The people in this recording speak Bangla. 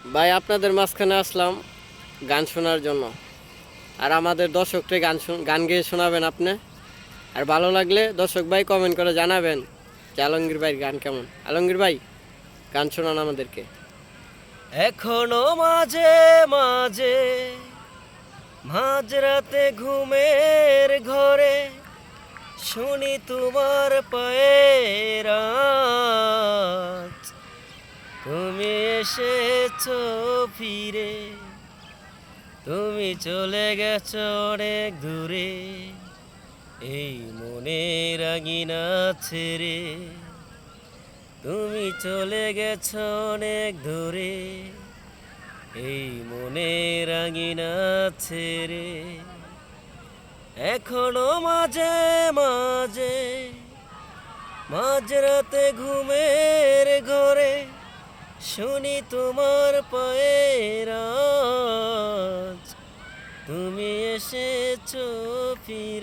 ভাই, আপনাদের মাঝখানে আসলাম গান শোনার জন্য। আর আমাদের দর্শককে গান গান গেয়ে শোনাবেন আপনি। আর ভালো লাগলে দর্শক ভাই কমেন্ট করে জানাবেন যে আলমগীর ভাইয়ের গান কেমন। আলমগীর ভাই, গান শোনান আমাদেরকে। এখনও মাঝে মাঝে মাঝরাতে ঘুমের ঘরে শুনি তোমার পায়ের। তুমি এসেছ ফিরে। তুমি চলে গেছো অনেক দূরে। এই মনের আঙিনা ছেড়ে। তুমি চলে গেছো অনেক দূরে। এই মনের আঙিনা ছেড়ে। এখনও মাঝে মাঝে মাঝরাতে ঘুমের ঘরে শুনি তোমার পায়ের তুমি এসেছ ফিরে।